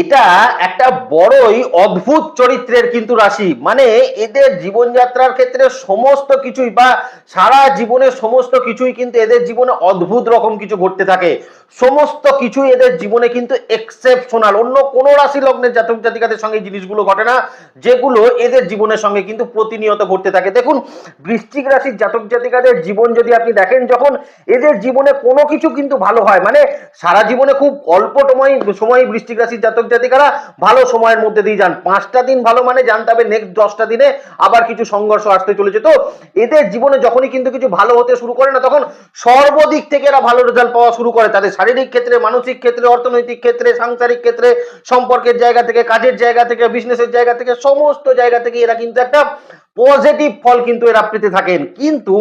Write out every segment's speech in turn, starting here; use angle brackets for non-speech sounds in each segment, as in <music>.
এটা একটা বড়ই অদ্ভুত চরিত্রের কিন্তু রাশি। মানে এদের জীবনযাত্রার ক্ষেত্রে সমস্ত কিছুই বা সারা জীবনের সমস্ত কিছুই কিন্তু এদের জীবনে অদ্ভুত রকম কিছু ঘটতে থাকে। সমস্ত কিছুই এদের জীবনে কিন্তু এক্সেপশনাল অন্য কোনো রাশি লগ্নের জাতক জাতিকাদের সঙ্গে জিনিসগুলো ঘটে না, যেগুলো এদের জীবনের সঙ্গে কিন্তু প্রতিনিয়ত ঘটতে থাকে। দেখুন, বৃশ্চিক রাশির জাতক জাতিকাদের জীবন যদি আপনি দেখেন, যখন এদের জীবনে কোনো কিছু কিন্তু ভালো হয় মানে সারা জীবনে খুব অল্প সময় সময় বৃশ্চিক রাশির জাতক জাতিকারা ভালো সময়ের মধ্যে দিয়ে যান। পাঁচটা দিন ভালো মানে জানতে হবে নেক্সট দশটা দিনে আবার কিছু সংঘর্ষ আসতে চলেছে। তো এদের জীবনে যখনই কিন্তু কিছু ভালো হতে শুরু করে না, তখন সর্বদিক থেকে এরা ভালো রেজাল্ট পাওয়া শুরু করে। তাদের শারীরিক ক্ষেত্রে, মানসিক ক্ষেত্রে, অর্থনৈতিক ক্ষেত্রে, সাংসারিক ক্ষেত্রে, সম্পর্কের জায়গা থেকে, কাজের জায়গা থেকে বিজনেসের জায়গা থেকে, সমস্ত জায়গা থেকে এরা কিন্তু একটা পজিটিভ ফল কিন্তু এরা পেতে থাকেন। কিন্তু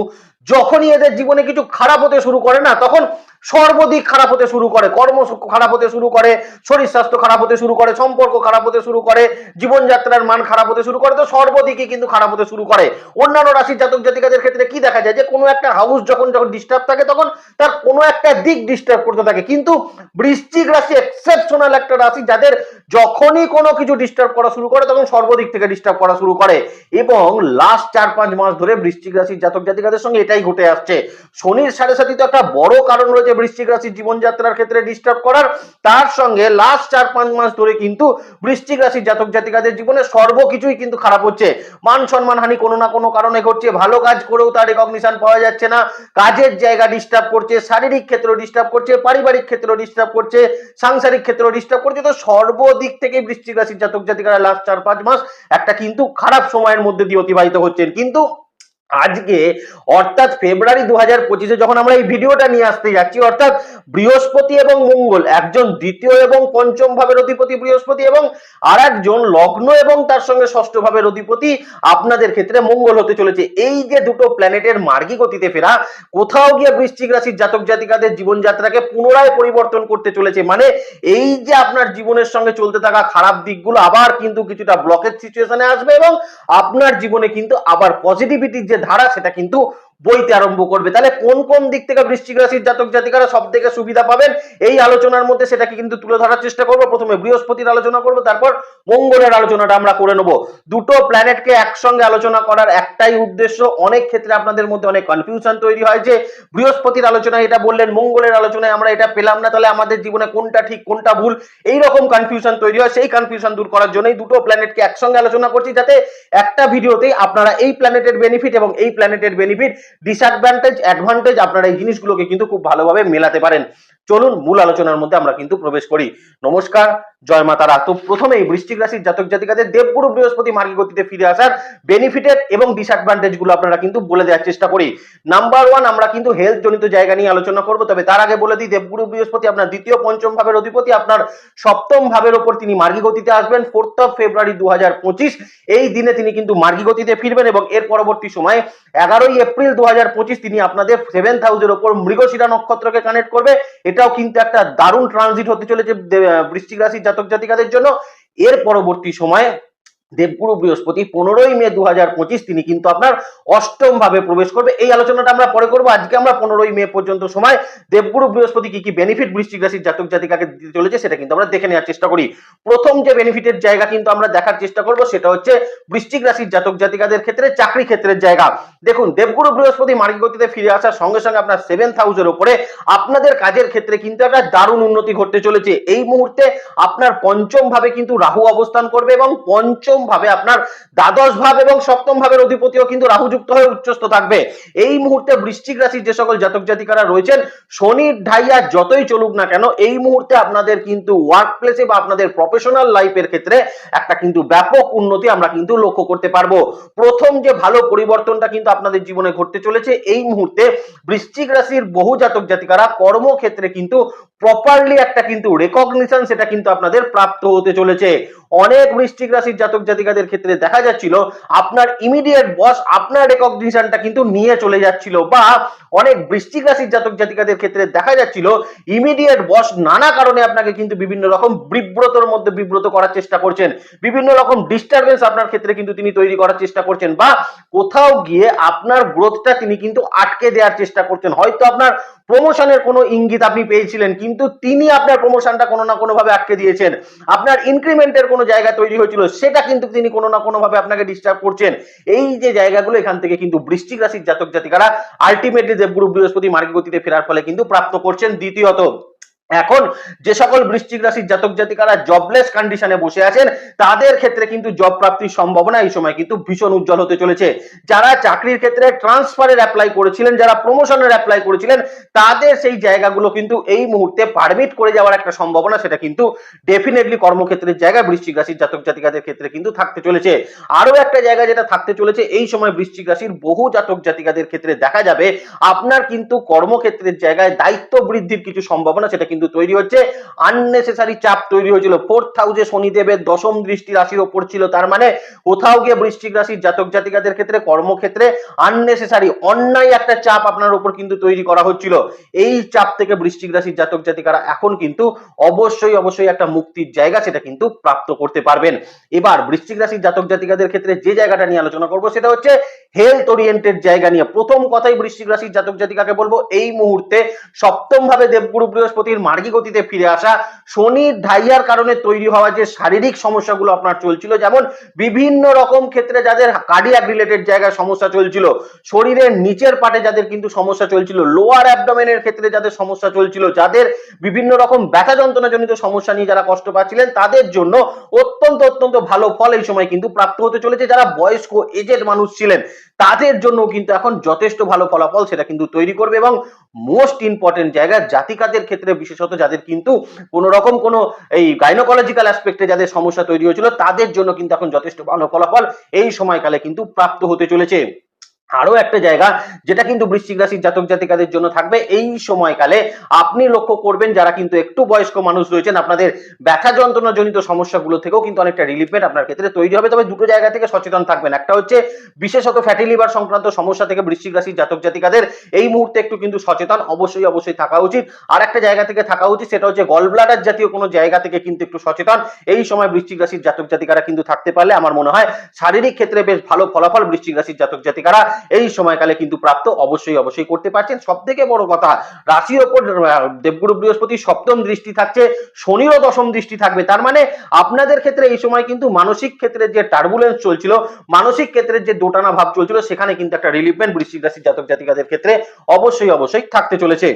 যখনই এদের জীবনে কিছু খারাপ হতে শুরু করে না, তখন সর্বদিক খারাপ হতে শুরু করে, কর্ম খারাপ হতে শুরু করে, শরীর স্বাস্থ্য খারাপ হতে শুরু করে, সম্পর্ক খারাপ হতে শুরু করে, জীবনযাত্রার মান খারাপ হতে শুরু করে, তো সর্বদিকে কিন্তু খারাপ হতে শুরু করে। অন্যান্য রাশির জাতক জাতিকাদের ক্ষেত্রে কি দেখা যায়? যে কোনো একটা হাউস যখন যখন ডিস্টার্ব থাকে, তখন তার কোনো একটা দিক ডিস্টার্ব করতে থাকে। কিন্তু বৃশ্চিক রাশি এক্সেপশনাল একটা রাশি, যাদের যখনই কোনো কিছু ডিস্টার্ব করা শুরু করে, তখন সর্বদিক থেকে ডিস্টার্ব করা শুরু করে। এবং লাস্ট চার পাঁচ মাস ধরে বৃশ্চিক রাশির জাতক জাতিকাদের সঙ্গে এটাই ঘটে আসছে। শনির সাড়ে সাথে তো একটা বড় কারণ রয়েছে বৃশ্চিক রাশির জীবনযাত্রার ক্ষেত্রে ডিস্টার্ব করার। তার সঙ্গে লাস্ট চার পাঁচ মাস ধরে কিন্তু বৃশ্চিক রাশির জাতক জাতিকাদের জীবনে সর্বকিছুই কিন্তু খারাপ হচ্ছে। মান সম্মান হানি কোনো না কোনো কারণে ঘটছে। ভালো কাজ করেও তার রেকগনিশন পাওয়া যাচ্ছে না। কাজের জায়গা ডিস্টার্ব করছে, শারীরিক ক্ষেত্র ডিস্টার্ব করছে, পারিবারিক ক্ষেত্র ডিস্টার্ব করছে, সাংসারিক ক্ষেত্র ডিস্টার্ব করছে। তো সর্বদিক থেকে বৃশ্চিক রাশির জাতক জাতিকারা লাস্ট চার পাঁচ মাস একটা কিন্তু খারাপ সময়ের মধ্যে দিয়ে অতিবাহিত হচ্ছেন। কিন্তু আজকে, অর্থাৎ ফেব্রুয়ারি দু হাজার পঁচিশে যখন আমরা এই ভিডিওটা নিয়ে আসতে যাচ্ছি, অর্থাৎ বৃহস্পতি এবং মঙ্গল, একজন দ্বিতীয় এবং পঞ্চম ভাবের অধিপতি বৃহস্পতি এবং আর একজন লগ্ন এবং তার সঙ্গে ষষ্ঠ ভাবের অধিপতি আপনাদের ক্ষেত্রে মঙ্গল হতে চলেছে। এই যে দুটো প্ল্যানেটের মার্গী গতিতে ফেরা, কোথাও গিয়ে বৃশ্চিক রাশির জাতক জাতিকাদের জীবনযাত্রাকে পুনরায় পরিবর্তন করতে চলেছে। মানে এই যে আপনার জীবনের সঙ্গে চলতে থাকা খারাপ দিকগুলো আবার কিন্তু কিছুটা ব্লকের সিচুয়েশনে আসবে এবং আপনার জীবনে কিন্তু আবার পজিটিভিটির যে ধারা সেটা কিন্তু বইতে আরম্ভ করবে। তাহলে কোন কোন দিক থেকে বৃশ্চিক রাশির জাতক জাতিকারা সব থেকে সুবিধা পাবেন? এই আলোচনার মধ্যে সেটাকে কিন্তু তুলে ধরার চেষ্টা করব। প্রথমে বৃহস্পতির আলোচনা করব, তারপর মঙ্গলের আলোচনাটা আমরা করে নেব। দুটো প্ল্যানেটকে একসঙ্গে আলোচনা করার একটাই উদ্দেশ্য, অনেক ক্ষেত্রে আপনাদের মধ্যে অনেক কনফিউশন তৈরি হয় যে বৃহস্পতির আলোচনায় এটা বললেন, মঙ্গলের আলোচনায় আমরা এটা পেলাম না, তাহলে আমাদের জীবনে কোনটা ঠিক, কোনটা ভুল? এই রকম কনফিউশন তৈরি হয়। সেই কনফিউশন দূর করার জন্যই দুটো প্ল্যানেটকে একসঙ্গে আলোচনা করছি, যাতে একটা ভিডিওতেই আপনারা এই প্ল্যানেটের বেনিফিট এবং এই প্ল্যানেটের বেনিফিট ডিসঅ্যাডভান্টেজ অ্যাডভান্টেজ আপনারা এই জিনিসগুলোকে কিন্তু খুব ভালোভাবে মেলাতে পারেন। চলুন মূল আলোচনার মধ্যে আমরা কিন্তু প্রবেশ করি। নমস্কার জয় মাতারা তো প্রথমেই বৃশ্চিক রাশির জাতক জাতিকাদের দেবগুরু বৃহস্পতি মার্গী গতিতে ফিরে আসার বেনিফিটেড এবং ডিসঅ্যাডভান্টেজগুলো আপনারা কিন্তু বলে দেওয়ার চেষ্টা করি। নাম্বার ওয়ান আমরা কিন্তু হেলথ জনিত জায়গা নিয়ে আলোচনা করব, তবে তার আগে বলে দিই, দেবগুরু বৃহস্পতি আপনার দ্বিতীয় পঞ্চম ভাবের অধিপতি, আপনার সপ্তম ভাবের ওপর তিনি মার্গী গতিতে আসবেন ফোর্থ অফ ফেব্রুয়ারি দু হাজার পঁচিশ। এই দিনে তিনি কিন্তু মার্গী গতিতে ফিরবেন এবং এর পরবর্তী সময়ে এগারোই এপ্রিল দু তিনি আপনাদের সেভেন্থ হাউসের ওপর মৃগশিরা নক্ষত্রকে কানেক্ট করবে। এটাও কিন্তু একটা দারুণ ট্রানজিট হতে চলেছে বৃশ্চিক রাশির জাতক জাতিকাদের জন্য এর পরবর্তী সময়ে দেবগুরু বৃহস্পতি পনেরোই মে দু তিনি কিন্তু আপনার অষ্টম ভাবে প্রবেশ করবে। এই আলোচনাটা আমরা পরে করব। আজকে আমরা পনেরোই মে পর্যন্ত সময় দেবগুরু বৃহস্পতি কি কি বেনিফিট বৃশ্চিক রাশির জাতক জাতিকাকে দিতে চলেছে সেটা কিন্তু আমরা দেখে নেওয়ার চেষ্টা করি। প্রথম যে বেনিফিটের জায়গা কিন্তু আমরা দেখার চেষ্টা করব সেটা হচ্ছে বৃশ্চিক রাশির জাতক জাতিকাদের ক্ষেত্রে চাকরি ক্ষেত্রের জায়গা। দেখুন, দেবগুরু বৃহস্পতি মার্গী গতিতে ফিরে আসার সঙ্গে সঙ্গে আপনার সেভেন্থ হাউসের উপরে আপনাদের কাজের ক্ষেত্রে কিন্তু একটা দারুণ উন্নতি ঘটতে চলেছে। এই মুহূর্তে আপনার পঞ্চম ভাবে কিন্তু রাহু অবস্থান করবে এবং পঞ্চম ভাবে আপনার দ্বাদশ ভাব এবং সপ্তম ভাবের অধিপতিও কিন্তু রাহু যুক্ত হয়ে উচ্চস্থ থাকবে। এই মুহূর্তে বৃশ্চিক রাশির যে সকল জাতক জাতিকারা রয়েছেন, শনির ঢাইয়া যতই চলুক না কেন, এই মুহূর্তে আপনাদের কিন্তু ওয়ার্ক প্লেসে বা আপনাদের প্রফেশনাল লাইফের ক্ষেত্রে একটা কিন্তু ব্যাপক উন্নতি আমরা কিন্তু লক্ষ্য করতে পারব। প্রথম যে ভালো পরিবর্তনটা কিন্তু আপনাদের জীবনে ঘটতে চলেছে, এই মুহূর্তে বৃশ্চিক রাশির বহু জাতক জাতিকারা কর্মক্ষেত্রে কিন্তু প্রপারলি একটা কিন্তু রেকগনিশন সেটা কিন্তু আপনাদের প্রাপ্ত হতে চলেছে। অনেক বৃষ্টিক রাশির জাতক জাতিকাদের ক্ষেত্রে দেখা যাচ্ছিল, আপনার ইমিডিয়েট বস আপনার রেকগনিশনটা কিন্তু নিয়ে চলে যাচ্ছিল বা অনেক বৃষ্টিক রাশির জাতক জাতিকাদের ক্ষেত্রে দেখা যাচ্ছিল ইমিডিয়েট বস নানা কারণে আপনাকে কিন্তু বিভিন্ন রকম বিব্রতর মধ্যে বিব্রত করার চেষ্টা করছেন। বিভিন্ন রকম ডিস্টারবেন্স আপনার ক্ষেত্রে কিন্তু তিনি তৈরি করার চেষ্টা করছেন বা কোথাও গিয়ে আপনার গ্রোথটা তিনি কিন্তু আটকে দেওয়ার চেষ্টা করছেন। হয়তো আপনার প্রমোশনের কোনো ইঙ্গিত আপনি পেয়েছিলেন, কিন্তু তিনি আপনার প্রমোশনটা কোনো না কোনোভাবে আটকে দিয়েছেন। আপনার ইনক্রিমেন্টের কোনো জায়গা তৈরি হয়েছিল, সেটা কিন্তু তিনি কোনো না কোনোভাবে আপনাকে ডিস্টার্ব করছেন। এই যে জায়গাগুলো, এখান থেকে কিন্তু বৃষ্টিক রাশির জাতক জাতিকারা আলটিমেটলি দেবগুরু বৃহস্পতি মার্গী গতিতে ফেরার ফলে কিন্তু প্রাপ্ত করছেন দ্বিতীয়ত। এখন যে সকল বৃশ্চিক রাশির জাতক জাতিকারা জবলেস কন্ডিশনে বসে আছেন, তাদের ক্ষেত্রে কিন্তু জব প্রাপ্তির সম্ভাবনা এই সময় কিন্তু ভীষণ উজ্জ্বল হতে চলেছে। যারা চাকরির ক্ষেত্রে ট্রান্সফারের অ্যাপ্লাই করেছিলেন, যারা প্রমোশনের অ্যাপ্লাই করেছিলেন, তাদের সেই জায়গাগুলো কিন্তু এই মুহূর্তে পারমিট করে যাওয়ার একটা সম্ভাবনা, সেটা কিন্তু ডেফিনেটলি কর্মক্ষেত্রের জায়গায় বৃশ্চিক রাশির জাতক জাতিকাদের ক্ষেত্রে কিন্তু থাকতে চলেছে। আরও একটা জায়গা যেটা থাকতে চলেছে, এই সময় বৃশ্চিক রাশির বহু জাতক জাতিকাদের ক্ষেত্রে দেখা যাবে, আপনার কিন্তু কর্মক্ষেত্রের জায়গায় দায়িত্ব বৃদ্ধির কিছু সম্ভাবনা, সেটা কিন্তু তৈরি হচ্ছে। আননেসেসারি চাপ তৈরি হয়েছিল। ফোর্থ হাউসে শনিদেবের দশম দৃষ্টি রাশির ওপর ছিল। তার মানে কোথাও গিয়ে বৃশ্চিক রাশির জাতক জাতিকাদের ক্ষেত্রে, কর্মক্ষেত্রে আননেসেসারি অন্যায় একটা চাপ আপনার উপর কিন্তু তৈরি করা হচ্ছিল। এই চাপ থেকে বৃশ্চিক রাশির জাতক জাতিকারা এখন কিন্তু অবশ্যই অবশ্যই একটা মুক্তির জায়গা সেটা কিন্তু প্রাপ্ত করতে পারবেন। এবার বৃশ্চিক রাশির জাতক জাতিকাদের ক্ষেত্রে যে জায়গাটা নিয়ে আলোচনা করব সেটা হচ্ছে হেলথ ওরিয়েন্টেড জায়গা নিয়ে। প্রথম কথাই বৃশ্চিক রাশির জাতক জাতিকাকে বলব, এই মুহূর্তে সপ্তম ভাবে দেবগুরু বৃহস্পতির মার্গী গতিতে ফিরে আসা। শনির ঢাইয়ার কারণে তৈরি হওয়া যে শারীরিক সমস্যাগুলো আপনার চলছিল, যেমন বিভিন্ন রকম ক্ষেত্রে যাদের কার্ডিয়াক রিলেটেড জায়গায় সমস্যা চলছিল, শরীরের নিচের পাটে যাদের কিন্তু সমস্যা চলছিল লোয়ার অ্যাবডোমেনের ক্ষেত্রে যাদের সমস্যা চলছিল, যাদের বিভিন্ন রকম ব্যথা যন্ত্রণা জনিত সমস্যা নিয়ে যারা কষ্ট পাচ্ছিলেন, তাদের জন্য অত্যন্ত অত্যন্ত ভালো ফল এই সময় কিন্তু প্রাপ্ত হতে চলেছে। যারা বয়স্ক এজেড মানুষ ছিলেন তাদের জন্য কিন্তু এখন যথেষ্ট ভালো ফলাফল সেটা কিন্তু তৈরি করবে এবং মোস্ট ইম্পর্টেন্ট জায়গা জাতিকাদের ক্ষেত্রে বিশেষত যাদের কিন্তু কোনো রকম কোনো এই গাইনোকোলজিক্যাল অ্যাসপেক্টে যাদের সমস্যা তৈরি হয়েছিল, তাদের জন্য কিন্তু এখন যথেষ্ট ভালো ফলাফল এই সময়কালে কিন্তু প্রাপ্ত হতে চলেছে। আরও একটা জায়গা যেটা কিন্তু বৃশ্চিক রাশির জাতক জাতিকাদের জন্য থাকবে। এই সময়কালে আপনি লক্ষ্য করবেন যারা কিন্তু একটু বয়স্ক মানুষ রয়েছেন, আপনাদের ব্যথা যন্ত্রণা জনিত সমস্যাগুলো থেকেও কিন্তু অনেকটা রিলিফমেন্ট আপনার ক্ষেত্রে তৈরি হবে। তবে দুটো জায়গা থেকে সচেতন থাকবেন। একটা হচ্ছে বিশেষত ফ্যাটি লিভার সংক্রান্ত সমস্যা থেকে বৃশ্চিক রাশির জাতক জাতিকাদের এই মুহূর্তে একটু কিন্তু সচেতন, অবশ্যই অবশ্যই থাকা উচিত। আর একটা জায়গা থেকে থাকা উচিত, সেটা হচ্ছে গল ব্লাডার জাতীয় কোনো জায়গা থেকে কিন্তু একটু সচেতন। এই সময় বৃশ্চিক রাশির জাতক জাতিকারা কিন্তু থাকতে পারলে আমার মনে হয় শারীরিক ক্ষেত্রে বেশ ভালো ফলাফল বৃশ্চিক রাশির জাতক জাতিকারা এই সময়কালে কিন্তু প্রাপ্ত অবশ্যই অবশ্যই করতে পারছেন। সব থেকে বড় কথা, রাশির ওপর দেবগুরু বৃহস্পতি সপ্তম দৃষ্টি থাকছে, শনিরও দশম দৃষ্টি থাকবে। তার মানে আপনাদের ক্ষেত্রে এই সময় কিন্তু মানসিক ক্ষেত্রে যে টার্বুলেন্স চলছিল, মানসিক ক্ষেত্রে যে দোটানা ভাব চলছিল, সেখানে কিন্তু একটা রিলিফমেন্ট বৃশ্চিক রাশি জাতক জাতিকাদের ক্ষেত্রে অবশ্যই অবশ্যই থাকতে চলেছে।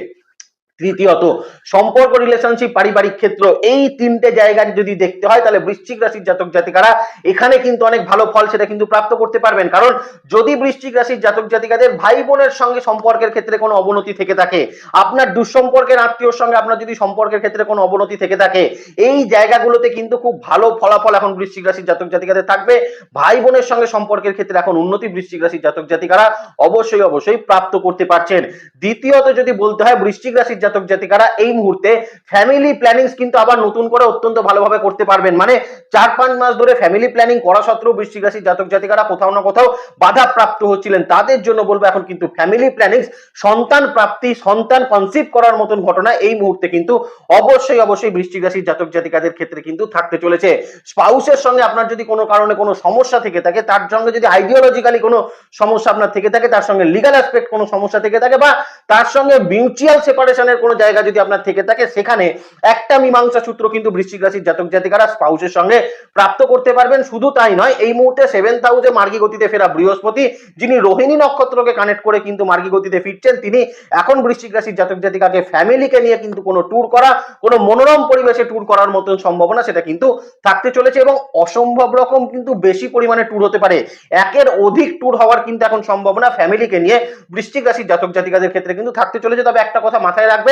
তৃতীয়ত, সম্পর্ক রিলেশনশিপ পারিবারিক ক্ষেত্র, এই তিনটে জায়গা যদি দেখতে হয়, তাহলে বৃশ্চিক রাশির জাতক জাতিকারা এখানে কিন্তু অনেক ভালো ফল সেটা কিন্তু প্রাপ্ত করতে পারবেন। কারণ যদি বৃশ্চিক রাশির জাতক জাতিকাদের ভাই বোনের সঙ্গে সম্পর্কের ক্ষেত্রে কোনো অবনতি থেকে থাকে, আপনার দুঃসম্পর্কের আত্মীয়র সঙ্গে আপনার যদি সম্পর্কের ক্ষেত্রে কোনো অবনতি থেকে থাকে, এই জায়গাগুলোতে কিন্তু খুব ভালো ফলাফল এখন বৃশ্চিক রাশির জাতক জাতিকাদের থাকবে। ভাই বোনের সঙ্গে সম্পর্কের ক্ষেত্রে এখন উন্নতি বৃশ্চিক রাশির জাতক জাতিকারা অবশ্যই অবশ্যই প্রাপ্ত করতে পারছেন। দ্বিতীয়ত যদি বলতে হয়, বৃশ্চিক রাশির জাতক জাতিকারা এই মুহূর্তে ফ্যামিলি প্ল্যানিংস কিন্তু আবার নতুন করে অত্যন্ত ভালোভাবে করতে পারবেন। মানে চার পাঁচ মাস ধরে ফ্যামিলি প্ল্যানিং করা সত্ত্বেও বৃশ্চিক রাশির জাতক জাতিকারা কোথাও না কোথাও বাধা প্রাপ্ত হচ্ছিলেন। তাদের জন্য বলব এখন কিন্তু ফ্যামিলি প্ল্যানিংস সন্তান প্রাপ্তি, সন্তান কনসিভ করার মতন ঘটনা এই মুহূর্তে কিন্তু অবশ্যই অবশ্যই বৃশ্চিক রাশির জাতক জাতিকাদের ক্ষেত্রে কিন্তু থাকতে চলেছে। স্পাউসের সঙ্গে আপনার যদি কোনো কারণে কোনো সমস্যা থেকে থাকে, তার সঙ্গে যদি আইডিওলজিক্যালি কোনো সমস্যা আপনার থেকে থাকে, তার সঙ্গে লিগাল অ্যাসপেক্ট কোনো সমস্যা থেকে থাকে বা তার সঙ্গে মিউচুয়াল সেপারেশনের কোনো জায়গা যদি আপনার থেকে থাকে, সেখানে একটা মীমাংসা সূত্র কিন্তু বৃশ্চিক রাশির জাতক জাতিকারা স্পাউসের সঙ্গে প্রাপ্ত করতে পারবেন। শুধু তাই নয়, এই মুহূর্তে সেভেন্থ হাউসে মার্গী গতিতে ফেরা বৃহস্পতি, যিনি রোহিণী নক্ষত্রকে কানেক্ট করে কিন্তু মার্গী গতিতে ফিরছেন, তিনি এখন বৃশ্চিক রাশির জাতক জাতিকাকে ফ্যামিলিকে নিয়ে কিন্তু কোনো ট্যুর করা, কোনো মনোরম পরিবেশে ট্যুর করার মতন সম্ভাবনা সেটা কিন্তু থাকতে চলেছে এবং অসম্ভব রকম কিন্তু বেশি পরিমাণে ট্যুর হতে পারে। একের অধিক ট্যুর হওয়ার কিন্তু এখন সম্ভাবনা ফ্যামিলিকে নিয়ে বৃশ্চিক রাশির জাতক জাতিকাদের ক্ষেত্রে কিন্তু থাকতে চলেছে। তবে একটা কথা মাথায় রাখবেন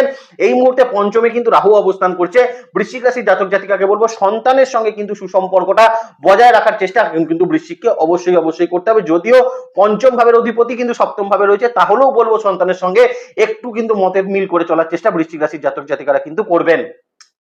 এই মুহূর্তে পঞ্চমে কিন্তু রাহু অবস্থান করছে। বৃশ্চিক রাশির জাতক জাতিকাকে বলব, সন্তানের সঙ্গে কিন্তু সুসম্পর্কটা বজায় রাখার চেষ্টা কিন্তু বৃশ্চিককে অবশ্যই অবশ্যই করতে হবে। যদিও পঞ্চম ভাবের অধিপতি কিন্তু সপ্তম ভাবে রয়েছে, তাহলেও বলব সন্তানের সঙ্গে একটু কিন্তু মতের মিল করে চলার চেষ্টা বৃশ্চিক রাশির জাতক জাতিকারা কিন্তু করবেন।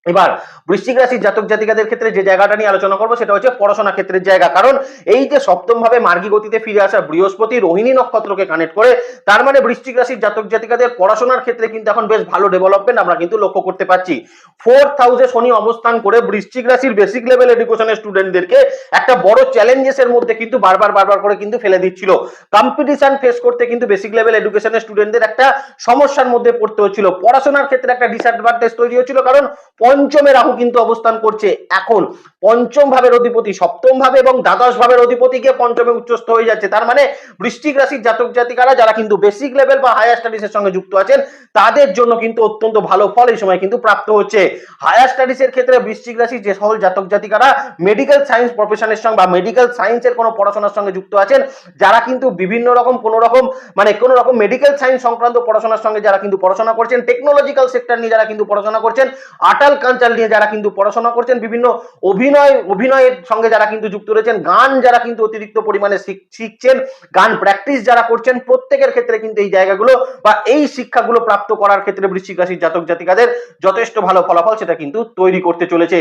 এবার বৃশ্চিক রাশির জাতক জাতিকাদের ক্ষেত্রে যে জায়গাটা নিয়ে আলোচনা করব সেটা হচ্ছে পড়াশোনা ক্ষেত্রের জায়গা। কারণ এই যে সপ্তম ভাবে মার্গী গতিতে ফিরে আসা বৃহস্পতি, রোহিণী নক্ষত্রকে কানেক্ট করে, তার মানে বৃশ্চিক রাশির জাতক জাতিকাদের পড়াশোনার ক্ষেত্রে কিন্তু এখন বেশ ভালো ডেভেলপমেন্ট আমরা কিন্তু লক্ষ্য করতে পারছি। ফোর্থ হাউসে শনি অবস্থান করে বৃশ্চিক রাশির বেসিক লেভেল এডুকেশনের স্টুডেন্টদেরকে একটা বড় চ্যালেঞ্জেস এর মধ্যে কিন্তু বারবার বারবার করে কিন্তু ফেলে দিচ্ছিল। কম্পিটিশন ফেস করতে কিন্তু বেসিক লেভেল এডুকেশনের স্টুডেন্টদের একটা সমস্যার মধ্যে পড়তে হচ্ছিল। পড়াশোনার ক্ষেত্রে একটা ডিসঅ্যাডভান্টেজ তৈরি হচ্ছিল। কারণ পঞ্চমে রাহু কিন্তু অবস্থান করছে এখন। পঞ্চম ভাবের অধিপতি, সপ্তম ভাবে এবং দ্বাদশ ভাবের অধিপতি গিয়ে পঞ্চমে উচ্চস্থ হয়ে যাচ্ছে। তার মানে বৃষ্টিক রাশির জাতক জাতিকারা যারা কিন্তু বেসিক লেভেল বা হায়ার স্টাডিজের সঙ্গে যুক্ত আছেন, তাদের জন্য কিন্তু অত্যন্ত ভালো ফল এই সময় কিন্তু প্রাপ্ত হচ্ছে। হায়ার স্টাডিজের ক্ষেত্রে বৃষ্টিক রাশির যে সকল জাতক জাতিকারা মেডিকেল সায়েন্স প্রফেশনের সঙ্গে বা মেডিকেল সায়েন্সের কোনো পড়াশোনার সঙ্গে যুক্ত আছেন, যারা কিন্তু বিভিন্ন রকম, কোনো রকম মানে কোনো রকম মেডিকেল সায়েন্স সংক্রান্ত পড়াশোনার সঙ্গে যারা কিন্তু পড়াশোনা করছেন টেকনোলজিক্যাল সেক্টর নিয়ে যারা কিন্তু পড়াশোনা করছেন, আটাল কালচার নিয়ে যারা কিন্তু পড়াশোনা করছেন, বিভিন্ন অভিনয়, অভিনয়ের সঙ্গে যারা কিন্তু যুক্ত রয়েছেন, গান যারা কিন্তু অতিরিক্ত পরিমাণে শিখছেন, গান প্র্যাকটিস যারা করছেন, প্রত্যেকের ক্ষেত্রে কিন্তু এই জায়গাগুলো বা এই শিক্ষাগুলো প্রাপ্ত করার ক্ষেত্রে বৃশ্চিক রাশির জাতক জাতিকাদের যথেষ্ট ভালো ফলাফল সেটা কিন্তু তৈরি করতে চলেছে।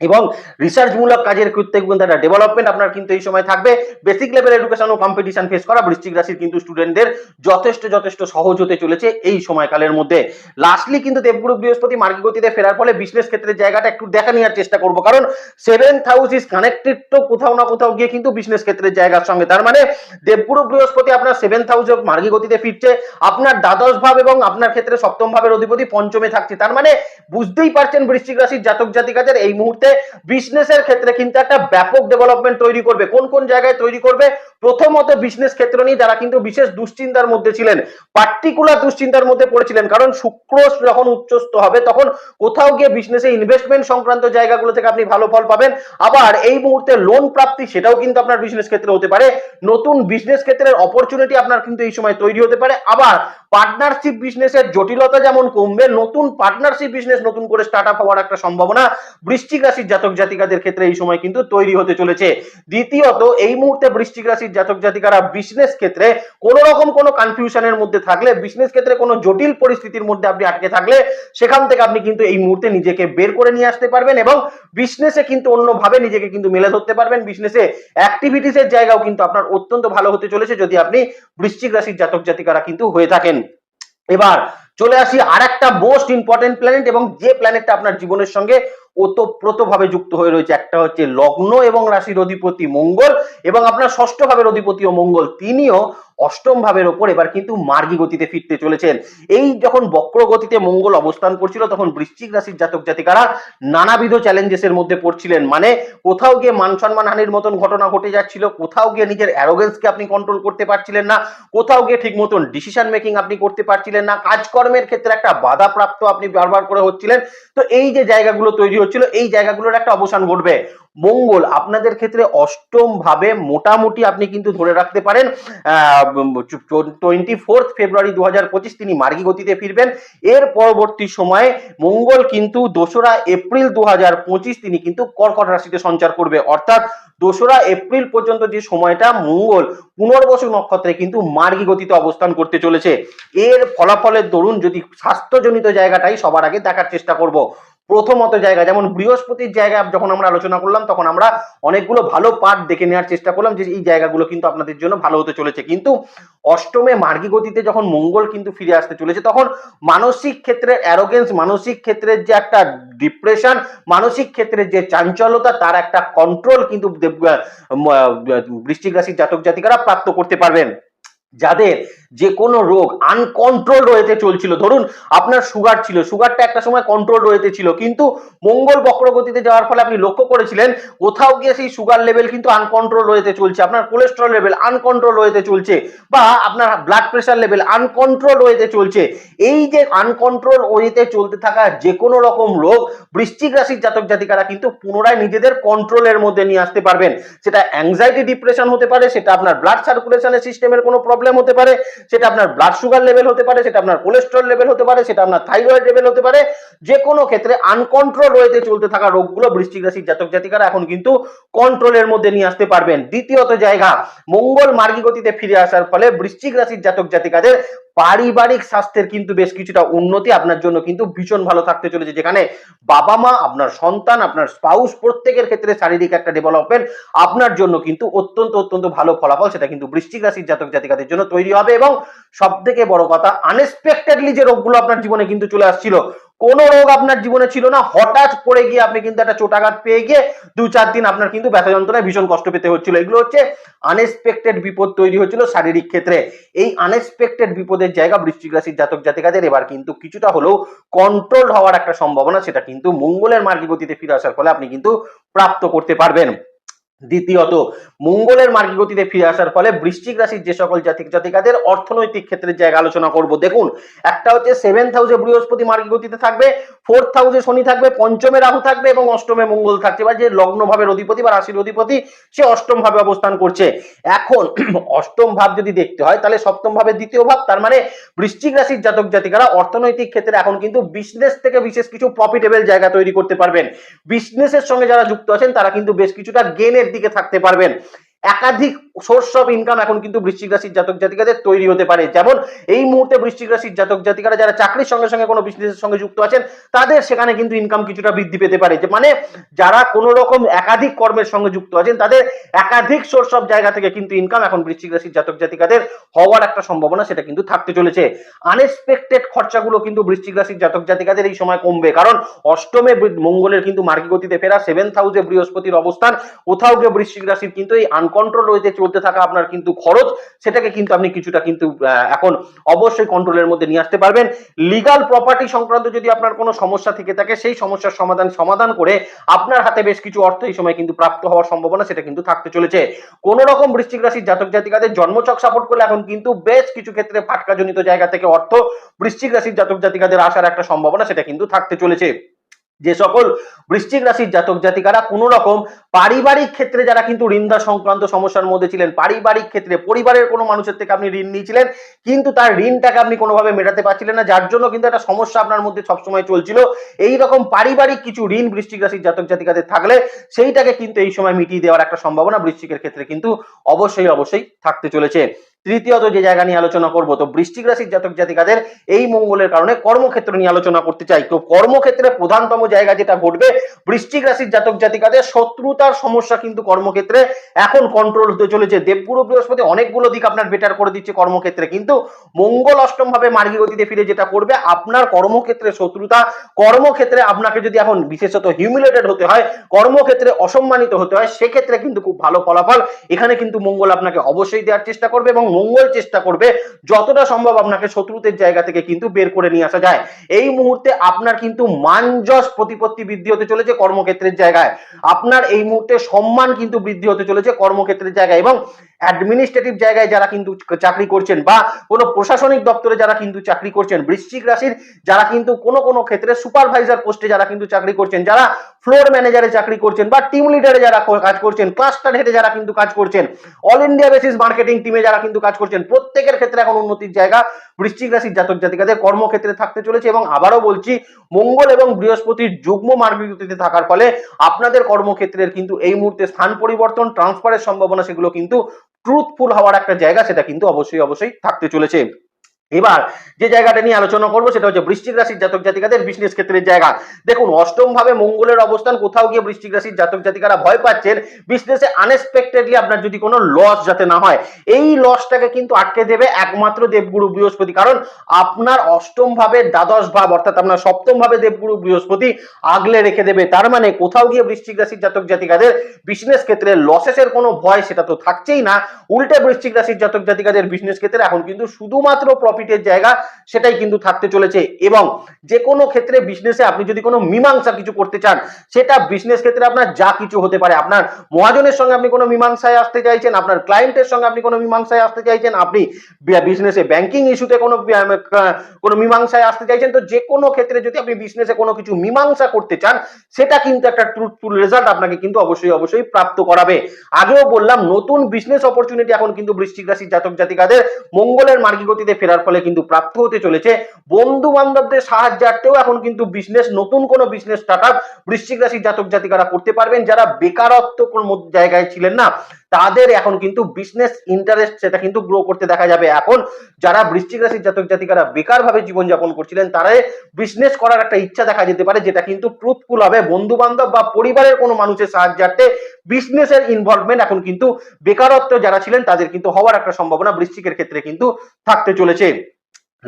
এবং রিসার্চমূলক কাজের ক্ষেত্রে কিন্তু একটা ডেভেলপমেন্ট আপনার কিন্তু এই সময় থাকবে। বেসিক লেভেল এডুকেশন ও কম্পিটিশন ফেস করা বৃশ্চিক রাশির কিন্তু স্টুডেন্টদের যথেষ্ট যথেষ্ট সহজ হতে চলেছে এই সময়কালের মধ্যে। লাস্টলি কিন্তু দেবগুরু বৃহস্পতি মার্গী গতিতে ফেরার ফলে বিজনেস ক্ষেত্রের জায়গাটা একটু দেখা নেওয়ার চেষ্টা করব। কারণ সেভেন্থ হাউস ইজ কানেক্টেড তো কোথাও না কোথাও গিয়ে কিন্তু বিজনেস ক্ষেত্রের জায়গার সঙ্গে। তার মানে দেবগুরু বৃহস্পতি আপনার সেভেন্থ হাউসে মার্গী গতিতে ফিরছে। আপনার দ্বাদশ ভাব এবং আপনার ক্ষেত্রে সপ্তম ভাবের অধিপতি পঞ্চমে থাকছে। তার মানে বুঝতেই পারছেন বৃশ্চিক রাশির জাতক জাতিকাদের এই মুহূর্তে বিজনেসের ক্ষেত্রে কিন্তু একটা ব্যাপক ডেভেলপমেন্ট তৈরি করবে। কোন কোন জায়গায় তৈরি করবে? প্রথমত বিজনেস ক্ষেত্র নিয়ে যারা কিন্তু বিশেষ দুশ্চিন্তার মধ্যে ছিলেন পার্টিকুলার দুশ্চিন্তার মধ্যে পড়েছিলেন, কারণ শুক্র যখন উচ্চস্থ হবে, তখন কোথাও গিয়ে বিজনেসে ইনভেস্টমেন্ট সংক্রান্ত জায়গাগুলো থেকে আপনি ভালো ফল পাবেন। আবার এই মুহূর্তে লোন প্রাপ্তি সেটাও কিন্তু আপনার বিজনেস ক্ষেত্রে হতে পারে। নতুন বিজনেস ক্ষেত্রের অপরচুনিটি আপনার কিন্তু এই সময় তৈরি হতে পারে। আবার পার্টনারশিপ বিজনেসের জটিলতা যেমন কমবে, নতুন পার্টনারশিপ বিজনেস নতুন করে স্টার্ট আপ হওয়ার একটা সম্ভাবনা বৃশ্চিক রাশির জাতক জাতিকাদের ক্ষেত্রে এই সময় কিন্তু তৈরি হতে চলেছে। দ্বিতীয়ত, এই মুহূর্তে বৃশ্চিক রাশির জাতক জাতিকারা বিজনেস ক্ষেত্রে কোনো রকম কোনো কনফিউশনের মধ্যে থাকলে বিজনেস ক্ষেত্রে কোনো জটিল পরিস্থিতির মধ্যে আপনি আটকে থাকলে, সেখান থেকে আপনি কিন্তু এই মুহূর্তে নিজেকে বের করে নিয়ে আসতে পারবেন এবং বিজনেসে কিন্তু অন্যভাবে নিজেকে কিন্তু মেলে ধরতে পারবেন। বিজনেসে অ্যাক্টিভিটিসের জায়গাও কিন্তু আপনার অত্যন্ত ভালো হতে চলেছে যদি আপনি বৃশ্চিক রাশির জাতক জাতিকারা কিন্তু হয়ে থাকেন। এবার চলে আসি আর একটা মোস্ট ইম্পর্টেন্ট প্ল্যানেট এবং যে প্ল্যানেটটা আপনার জীবনের সঙ্গে ওতপ্রোতভাবে যুক্ত হয়ে রয়েছে, একটা হচ্ছে লগ্ন এবং রাশির অধিপতি মঙ্গল এবং আপনার ষষ্ঠ ভাবের অধিপতি ও মঙ্গল, তিনিও অষ্টম ভাবের ওপর এবার কিন্তু মার্গী গতিতে ফিরতে চলেছেন। এই যখন বক্র গতিতে মঙ্গল অবস্থান করছিল, তখন বৃশ্চিক রাশির জাতক জাতিকারা নানাবিধ চ্যালেঞ্জেস এর মধ্যে পড়ছিলেন। মানে কোথাও গিয়ে মান সম্মান হানির মতন ঘটনা ঘটে যাচ্ছিল, কোথাও গিয়ে নিজের অ্যারোগেন্সকে আপনি কন্ট্রোল করতে পারছিলেন না, কোথাও গিয়ে ঠিক মতন ডিসিশন মেকিং আপনি করতে পারছিলেন না, কাজকর্মের ক্ষেত্রে একটা বাধা প্রাপ্ত আপনি বারবার করে হচ্ছিলেন। তো এই যে জায়গাগুলো তৈরি হচ্ছিল, এই জায়গাগুলোর একটা অবসান ঘটবে। মঙ্গল। আপনাদের ক্ষেত্রে অষ্টম ভাবে মোটামুটি আপনি কিন্তু ধরে রাখতে পারেন টোয়েন্টি ফোর্থ ফেব্রুয়ারি দু তিনি মার্গী গতিতে ফিরবেন। এর পরবর্তী সময়ে মঙ্গল কিন্তু দোসরা এপ্রিল দু তিনি কিন্তু কর্কট রাশিতে সঞ্চার করবে। অর্থাৎ দোসরা এপ্রিল পর্যন্ত যে সময়টা মঙ্গল পুনর্বসু নক্ষত্রে কিন্তু মার্গী গতিতে অবস্থান করতে চলেছে। এর ফলাফলের দরুন যদি স্বাস্থ্যজনিত জায়গাটাই সবার আগে দেখার চেষ্টা করব। প্রথমত জায়গা, যেমন বৃহস্পতির জায়গা যখন আমরা আলোচনা করলাম, তখন আমরা অনেকগুলো ভালো পার্ট দেখে নেওয়ার চেষ্টা করলাম যে এই জায়গাগুলো কিন্তু আপনাদের জন্য ভালো হতে চলেছে। কিন্তু অষ্টমে মার্গী গতিতে যখন মঙ্গল কিন্তু ফিরে আসতে চলেছে, তখন মানসিক ক্ষেত্রের অ্যারোগেন্স মানসিক ক্ষেত্রের যে একটা ডিপ্রেশন মানসিক ক্ষেত্রের যে চাঞ্চলতা তার একটা কন্ট্রোল কিন্তু বৃশ্চিক রাশির জাতক জাতিকারা প্রাপ্ত করতে পারবেন। যাদের যে কোনো রোগ আনকন্ট্রোল রয়েতে চলছিল। ধরুন, আপনার সুগার ছিল সুগারটা একটা সময় কন্ট্রোল রয়েতে ছিল, কিন্তু মঙ্গল বক্রগতিতে যাওয়ার ফলে আপনি লক্ষ্য করেছিলেন, কোথাও গিয়ে সেই সুগার লেভেল কিন্তু আনকন্ট্রোল রয়েতে চলছে। আপনার কোলেস্ট্রল লেভেল আনকন্ট্রোল রয়েতে চলছে, বা আপনার ব্লাড প্রেশার লেভেল আনকন্ট্রোল রয়েতে চলছে। এই যে আনকন্ট্রোল ওয়েতে চলতে থাকা যে কোনো রকম রোগ, বৃশ্চিক রাশির জাতক জাতিকারা কিন্তু পুনরায় নিজেদের কন্ট্রোলের মধ্যে নিয়ে আসতে পারবেন। সেটা অ্যাংজাইটি ডিপ্রেশন হতে পারে, সেটা আপনার ব্লাড সার্কুলেশনের সিস্টেমের কোনো প্রবলেম হতে পারে সেটা আপনার ব্লাড সুগার লেভেল হতে পারে, সেটা আপনার কোলেস্ট্রল লেভেল হতে পারে, সেটা আপনার থাইরয়েড লেভেল হতে পারে যে কোনো ক্ষেত্রে আনকন্ট্রোল রয়েতে চলতে থাকা রোগগুলো বৃষ্টিক রাশির জাতক জাতিকারা এখন কিন্তু কন্ট্রোলের মধ্যে নিয়ে আসতে পারবেন। দ্বিতীয়ত জায়গা, মঙ্গল মার্গী গতিতে ফিরে আসার ফলে বৃশ্চিক রাশির জাতক জাতিকাদের পারিবারিক স্বাস্থ্যের কিন্তু বেশ কিছুটা উন্নতি আপনার জন্য কিন্তু ভীষণ ভালো থাকতে চলেছে, যেখানে বাবা মা, আপনার সন্তান, আপনার স্পাউস প্রত্যেকের ক্ষেত্রে শারীরিক একটা ডেভেলপমেন্ট আপনার জন্য কিন্তু অত্যন্ত অত্যন্ত ভালো ফলাফল, সেটা কিন্তু বৃষ্টিক রাশির জাতক জাতিকাদের জন্য তৈরি হবে এবং সব থেকে বড় কথা আনএক্সপেক্টেডলি যে রোগগুলো আপনার জীবনে কিন্তু চলে আসছিল কোন রোগ আপনার জীবনে ছিল না, হঠাৎ করে গিয়ে আপনি কিন্তু একটা চোটাঘাত পেয়ে গিয়ে দু চার দিন আপনার কিন্তু ব্যথা যন্ত্রণায় ভীষণ কষ্ট পেতে হচ্ছিল। এগুলো হচ্ছে আনএক্সপেক্টেড বিপদ তৈরি হচ্ছিল শারীরিক ক্ষেত্রে। এই আনএক্সপেক্টেড বিপদের জায়গা বৃশ্চিক রাশির জাতক জাতিকাদের এবার কিন্তু কিছুটা হলেও কন্ট্রোল হওয়ার একটা সম্ভাবনা, সেটা কিন্তু মঙ্গলের মার্গী গতিতে ফিরে আসার ফলে আপনি কিন্তু প্রাপ্ত করতে পারবেন। দ্বিতীয়ত, মঙ্গলের মার্গী গতিতে ফিরে আসার ফলে বৃশ্চিক রাশির যে সকল জাতিক জাতিকাদের অর্থনৈতিক ক্ষেত্রের জায়গা আলোচনা করব, দেখুন, একটা হচ্ছে সেভেন্থ হাউসে বৃহস্পতি মার্গী গতিতে থাকবে ফোর্থ হাউসে শনি থাকবে, পঞ্চমে রাহু থাকবে এবং অষ্টমে মঙ্গল থাকছে বা যে লগ্ন ভাবের অধিপতি বা রাশির অধিপতি, সে অষ্টম ভাবে অবস্থান করছে। এখন <clears throat> অষ্টম ভাব যদি দেখতে হয়, তাহলে সপ্তম ভাবের দ্বিতীয় ভাব, তার মানে বৃশ্চিক রাশির জাতক জাতিকারা অর্থনৈতিক ক্ষেত্রে এখন কিন্তু বিজনেস থেকে বিশেষ কিছু প্রফিটেবল জায়গা তৈরি করতে পারবেন। বিজনেসের সঙ্গে যারা যুক্ত আছেন, তারা কিন্তু বেশ কিছুটা গেনের দিকে থাকতে পারবেন। একাধিক সোর্স অফ ইনকাম এখন কিন্তু বৃশ্চিক রাশির জাতক জাতিকাদের তৈরি হতে পারে। যেমন এই মুহূর্তে বৃশ্চিক রাশির জাতক জাতিকারা যারা চাকরির সঙ্গে সঙ্গে কোনো বিজনেসের সঙ্গে যুক্ত আছেন, তাদের সেখানে কিন্তু ইনকাম কিছুটা বৃদ্ধি পেতে পারে। যে মানে যারা কোনো রকম একাধিক কর্মের সঙ্গে যুক্ত আছেন, তাদের একাধিক সোর্স অফ জায়গা থেকে কিন্তু ইনকাম এখন বৃশ্চিক রাশির জাতক জাতিকাদের হওয়ার একটা সম্ভাবনা সেটা কিন্তু থাকতে চলেছে। আনএক্সপেক্টেড খরচাগুলো কিন্তু বৃশ্চিক রাশির জাতক জাতিকাদের এই সময় কমবে। কারণ অষ্টমে মঙ্গলের কিন্তু মার্গী গতিতে ফেরা সেভেন্থ হাউসে বৃহস্পতির অবস্থান, কোথাও গিয়ে বৃশ্চিক রাশির কিন্তু এই আনকন্ট্রোল হইতে চলতে থাকা আপনার কিন্তু খরচ, সেটাকে কিন্তু আপনি কিছুটা কিন্তু এখন অবশ্যই কন্ট্রোলের মধ্যে নিয়ে আসতে পারবেন। লিগাল প্রপার্টি সংক্রান্ত যদি আপনার কোনো সমস্যা থেকে থাকে, সেই সমস্যার সমাধান সমাধান করে আপনার হাতে বেশ কিছু অর্থ এই সময় কিন্তু প্রাপ্ত হওয়ার সম্ভাবনা সেটা কিন্তু থাকতে চলেছে। কোন রকম বৃশ্চিক রাশির জাতক জাতিকাদের জন্মছক সাপোর্ট করলে এখন কিন্তু বেশ কিছু ক্ষেত্রে ফাটকাজনিত জায়গা থেকে অর্থ বৃশ্চিক রাশির জাতক জাতিকাদের আসার একটা সম্ভাবনা সেটা কিন্তু থাকতে চলেছে। যে সকল বৃশ্চিক রাশির জাতক জাতিকারা কোন রকম পারিবারিক ক্ষেত্রে যারা কিন্তু ঋণদা সংক্রান্ত সমস্যার মধ্যে ছিলেন, পারিবারিক ক্ষেত্রে পরিবারের কোনো মানুষের থেকে আপনি ঋণ নিয়েছিলেন, কিন্তু তার ঋণটাকে আপনি কোনোভাবে মেটাতে পারছিলেন না, যার জন্য কিন্তু একটা সমস্যা আপনার মধ্যে সবসময় চলছিল। এই রকম পারিবারিক কিছু ঋণ বৃশ্চিক রাশির জাতক জাতিকাদের থাকলে সেইটাকে কিন্তু এই সময় মিটিয়ে দেওয়ার একটা সম্ভাবনা বৃশ্চিকের ক্ষেত্রে কিন্তু অবশ্যই অবশ্যই থাকতে চলেছে। তৃতীয়ত যে জায়গা নিয়ে আলোচনা করব, তো বৃষ্টিক রাশির জাতক জাতিকাদের এই মঙ্গলের কারণে কর্মক্ষেত্র নিয়ে আলোচনা করতে চাই। তো কর্মক্ষেত্রে প্রধানতম জায়গা যেটা ঘটবে, বৃশ্চিক রাশির জাতক জাতিকাদের শত্রুতার সমস্যা কিন্তু কর্মক্ষেত্রে এখন কন্ট্রোল হতে চলেছে। দেবগুরু বৃহস্পতি অনেকগুলো দিক আপনার বেটার করে দিচ্ছে কর্মক্ষেত্রে। কিন্তু মঙ্গল অষ্টম ভাবে মার্গী গতিতে ফিরে যেটা করবে, আপনার কর্মক্ষেত্রে শত্রুতা, কর্মক্ষেত্রে আপনাকে যদি এখন বিশেষত হিউমিলেটেড হতে হয়, কর্মক্ষেত্রে অসম্মানিত হতে হয়, সেক্ষেত্রে কিন্তু খুব ভালো ফলাফল। এখানে কিন্তু মঙ্গল আপনাকে অবশ্যই দেওয়ার চেষ্টা করবে এবং মঙ্গল চেষ্টা করবে, যতটা সম্ভব আপনাকে শত্রুদের জায়গা থেকে কিন্তু বের করে নিয়ে আসা যায়। এই মুহূর্তে আপনার কিন্তু মানজস প্রতিপত্তি বৃদ্ধি হতে চলেছে কর্মক্ষেত্রের জায়গায়। আপনার এই মুহূর্তে সম্মান কিন্তু বৃদ্ধি হতে চলেছে কর্মক্ষেত্রের জায়গায় এবং অ্যাডমিনিস্ট্রেটিভ জায়গায় যারা কিন্তু চাকরি করছেন বা কোনো প্রশাসনিক দপ্তরে যারা কিন্তু চাকরি করছেন, বৃশ্চিক রাশির যারা কিন্তু কোনো কোনো ক্ষেত্রে সুপারভাইজার পোস্টে যারা কিন্তু চাকরি করছেন, যারা ফ্লোর ম্যানেজারে চাকরি করছেন বা টিম লিডারে যারা কাজ করছেন ক্লাস্টার হেডে যারা কিন্তু কাজ করছেন অল ইন্ডিয়া বেসিস মার্কেটিং টিমে যারা কিন্তু কাজ করছেন, প্রত্যেকের ক্ষেত্রে এখন উন্নতির জায়গা বৃশ্চিক রাশির জাতক জাতিকাদের কর্মক্ষেত্রে থাকতে চলেছে এবং আবারও বলছি, মঙ্গল এবং বৃহস্পতির যুগ্ম মার্গীগতিতে থাকার ফলে আপনাদের কর্মক্ষেত্রের কিন্তু এই মুহূর্তে স্থান পরিবর্তন ট্রান্সফারের সম্ভাবনা সেগুলো কিন্তু ট্রুথফুল হওয়ার একটা জায়গা সেটা কিন্তু অবশ্যই অবশ্যই থাকতে চলেছে। এবার যে জায়গাটা নিয়ে আলোচনা করব সেটা হচ্ছে বৃশ্চিক রাশির জাতক জাতিকাদের বিজনেস ক্ষেত্রের জায়গা। দেখুন, অষ্টম ভাবে মঙ্গলের অবস্থান, কোথাও গিয়ে বৃশ্চিক রাশির জাতক জাতিকারা ভয় পাচ্ছেন। বিজনেসে আনএক্সপেক্টেডলি আপনার যদি কোনো লস যাতে না হয়, এই লসটাকে কিন্তু আটকে দেবে একমাত্র দেবগুরু বৃহস্পতি। কারণ আপনার অষ্টম ভাবে দ্বাদশ ভাব, অর্থাৎ আপনার সপ্তম ভাবে দেবগুরু বৃহস্পতি আগলে রেখে দেবে। তার মানে কোথাও গিয়ে বৃশ্চিক রাশির জাতক জাতিকাদের বিজনেস ক্ষেত্রে লসেসের কোনো ভয় সেটা তো থাকছেই না। উল্টে বৃশ্চিক রাশির জাতক জাতিকাদের বিজনেস ক্ষেত্রে এখন কিন্তু শুধুমাত্র প্রফিটের জায়গা সেটাই কিন্তু থাকতে চলেছে। এবং যে কোনো ক্ষেত্রে বিজনেসে আপনি যদি কোনো মীমাংসা কিছু করতে চান, সেটা বিজনেস ক্ষেত্রে আপনার যা কিছু হতে পারে। আপনার মহাজনের সঙ্গে আপনি কোনো মীমাংসায় আসতে চাইছেন, আপনার ক্লায়েন্টের সঙ্গে আপনি কোনো মীমাংসায় আসতে চাইছেন, আপনি বিজনেসে ব্যাংকিং ইস্যুতে কোনো কোনো মীমাংসায় আসতে চাইছেন, তো যে কোনো ক্ষেত্রে যদি আপনি বিজনেসে কোনো কিছু মীমাংসা করতে চান, সেটা কিন্তু একটা ট্রুথফুল রেজাল্ট আপনাকে কিন্তু অবশ্যই অবশ্যই প্রাপ্ত করাবে। আগেও বললাম, নতুন বিজনেস অপরচুনিটি এখন কিন্তু বৃশ্চিক রাশির জাতক জাতিকাদের মঙ্গলের মার্গী গতিতে ফেরার ফলে কিন্তু প্রাপ্ত হতে চলেছে। বন্ধু বান্ধবদের সাহায্যার্থেও এখন কিন্তু বিজনেস নতুন কোনো বিজনেস স্টার্ট আপ বৃশ্চিক রাশির জাতক জাতিকারা করতে পারবেন। যারা বেকারত্ব জায়গায় ছিলেন না, তাদের এখন কিন্তু বিজনেস ইন্টারেস্ট সেটা কিন্তু গ্রো করতে দেখা যাবে। এখন যারা বৃশ্চিক রাশির জাতক জাতিকারা বেকার ভাবে জীবনযাপন করছিলেন তারা বিজনেস করার একটা ইচ্ছা দেখা যেতে পারে, যেটা কিন্তু ট্রুথফুল হবে। বন্ধু বান্ধব বা পরিবারের কোনো মানুষের সাহায্যার্থে বিজনেসের ইনভলভমেন্ট এখন কিন্তু বেকারত্ব যারা ছিলেন তাদের কিন্তু হওয়ার একটা সম্ভাবনা বৃষ্টিকের ক্ষেত্রে কিন্তু থাকতে চলেছে।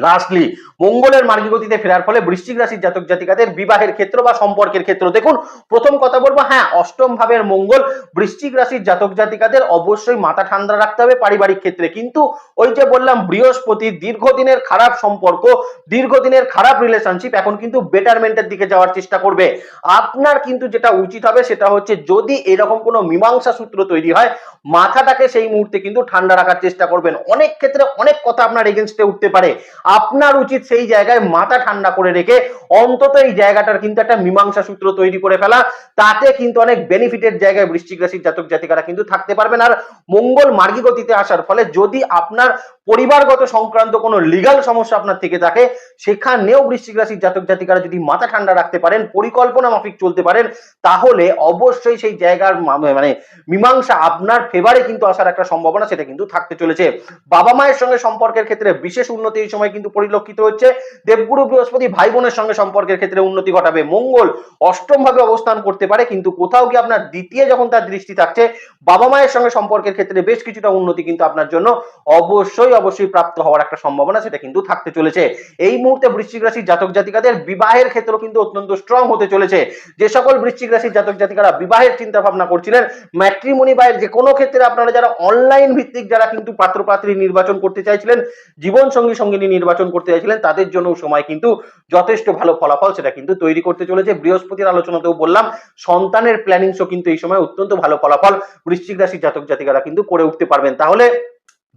লাস্টলি মঙ্গলের মার্গী গতিতে ফেরার ফলে বৃশ্চিক রাশির জাতক জাতিকাদের বিবাহের ক্ষেত্র বা সম্পর্কের ক্ষেত্র। দেখুন, প্রথম কথা বলব হ্যাঁ অষ্টম ভাবের মঙ্গল, বৃশ্চিক রাশির জাতক জাতিকাদের অবশ্যই মাথা ঠান্ডা রাখতে হবে পারিবারিক ক্ষেত্রে। কিন্তু ওই যে বললাম, বৃহস্পতি দীর্ঘদিনের খারাপ সম্পর্ক, দীর্ঘদিনের খারাপ রিলেশনশিপ এখন কিন্তু বেটারমেন্টের দিকে যাওয়ার চেষ্টা করবে। আপনার কিন্তু যেটা উচিত হবে, সেটা হচ্ছে যদি এরকম কোনো মীমাংসা সূত্র তৈরি হয়, মাথাটাকে সেই মুহূর্তে কিন্তু ঠান্ডা রাখার চেষ্টা করবেন। অনেক ক্ষেত্রে অনেক কথা আপনার এগেনস্টে উঠতে পারে। আপনার উচিত সেই জায়গায় মাথা ঠান্ডা করে রেখে অন্তত এই জায়গাটার কিন্তু একটা মীমাংসা সূত্র তৈরি করে ফেলা। তাতে কিন্তু অনেক বেনিফিটের জায়গায় বৃষ্টিক রাশির জাতক জাতিকারা কিন্তু থাকতে পারবেন। আর মঙ্গল মার্গী গতিতে আসার ফলে যদি আপনার পরিবারগত সংক্রান্ত কোনো লিগাল সমস্যা আপনার থেকে থাকে, সেখানেও বৃশ্চিক রাশির জাতক জাতিকারা যদি মাথা ঠান্ডা রাখতে পারেন, পরিকল্পনা মাফিক চলতে পারেন, তাহলে অবশ্যই সেই জায়গার মানে মীমাংসা আপনার ফেভারে কিন্তু আসার একটা সম্ভাবনা সেটা কিন্তু থাকতে চলেছে। বাবা মায়ের সঙ্গে সম্পর্কের ক্ষেত্রে বিশেষ উন্নতি এই সময় কিন্তু পরিলক্ষিত হচ্ছে। দেবগুরু, বৃহস্পতি ভাই বোনের সঙ্গে সম্পর্কের ক্ষেত্রে উন্নতি ঘটাবে। মঙ্গল অষ্টম ভাবে অবস্থান করতে পারে, কিন্তু কোথাও কি আপনার দ্বিতীয় যখন তার দৃষ্টি থাকছে, বাবা মায়ের সঙ্গে সম্পর্কের ক্ষেত্রে বেশ কিছুটা উন্নতি কিন্তু আপনার জন্য অবশ্যই অবশ্যই প্রাপ্ত হওয়ার একটা সম্ভাবনা সেটা কিন্তু থাকতে চলেছে। এই মুহূর্তে বৃশ্চিক রাশির জাতক জাতিকাদের বিবাহের ক্ষেত্র কিন্তু অত্যন্ত স্ট্রং হতে চলেছে। যে সকল বৃশ্চিক রাশির জাতক জাতিকারা বিবাহের চিন্তা ভাবনা করছিলেন ম্যাট্রিমনি বা যে কোনো ক্ষেত্রে আপনারা যারা অনলাইন ভিত্তিক যারা কিন্তু পাত্র পাত্রী নির্বাচন করতে চাইছিলেন, জীবন সঙ্গী সঙ্গিনী নির্বাচন করতে চাইছিলেন, তাদের জন্য সময় কিন্তু যথেষ্ট ভালো ফলাফল সেটা কিন্তু তৈরি করতে চলেছে। বৃহস্পতির আলোচনাতেও বললাম, সন্তানের প্ল্যানিংসও কিন্তু এই সময় অত্যন্ত ভালো ফলাফল বৃশ্চিক রাশির জাতক জাতিকারা কিন্তু করে উঠতে পারবেন। তাহলে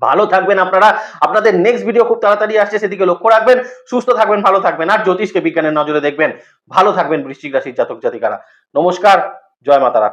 ভালো থাকবেন আপনারা। আপনাদের নেক্সট ভিডিও খুব তাড়াতাড়ি আসছে, সেদিকে লক্ষ্য রাখবেন। সুস্থ থাকবেন, ভালো থাকবেন, আর জ্যোতিষকে বিজ্ঞানের নজরে দেখবেন। ভালো থাকবেন বৃশ্চিক রাশির জাতক জাতিকারা। নমস্কার, জয় মাতারা।